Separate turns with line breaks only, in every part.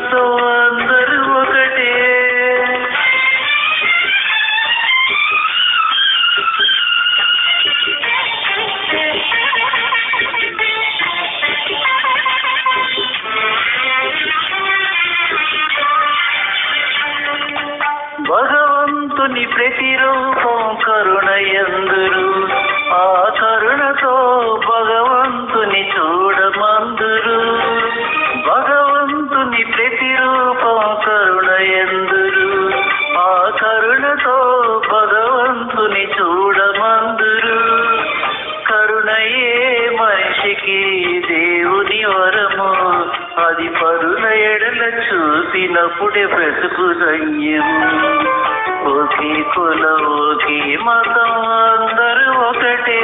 మతం అందరూ ఒకటే. భగవంతుని ప్రతిరూపం కరుణ ఎందురు ఆ కరుణతో వరము అది పరుల ఎడల చూసినప్పుడే బ్రతుకు ధన్యం ఒకే కుల ఒకే మతం అందరూ ఒకటే.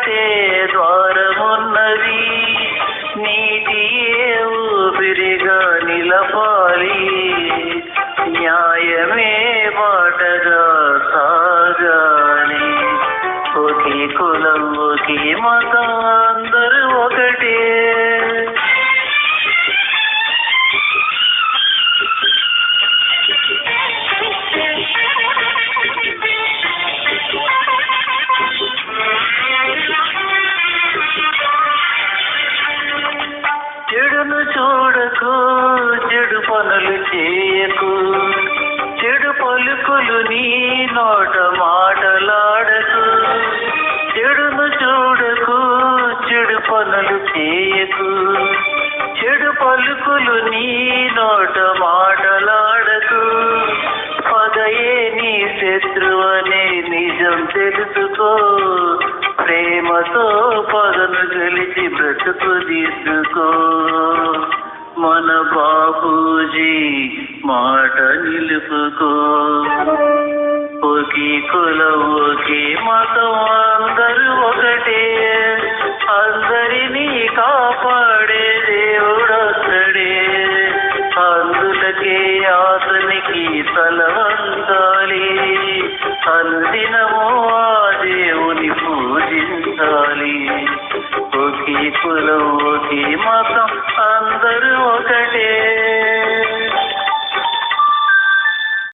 గోపురానికొక్కటే ద్వారమున్నది. నీతియే ఊపిరిగా నిలపాలి. న్యాయమే బాటగా సాగాలి. ఒకే కులం ఒకే మతం చూడకు చెడు పనులు చేయకు. చెడు పలుకులు నీ నోట మాటలాడకు. చెడును చూడకు చెడు పనులు చేయకు. చెడు పలుకులు నీ నోట మాటలాడకు. పదయే నీ శత్రువనే నిజం తెలుసుకో. ప్రేమతో పదను గెలిచి బ్రతుకు తీసుకో. మన బాబూజీ మాట నిలుపుకో ఒకే కులం ఒకే మతం అందరూ ఒకటే అందరినీ కాపాడే దేవుడొక్కడే అందులకే అతనికి తలవంచాలి అందినమో ఆ దేవుని పూజించాలి ఒకే కులం ఒకే మతం అందరూ ఒకటే.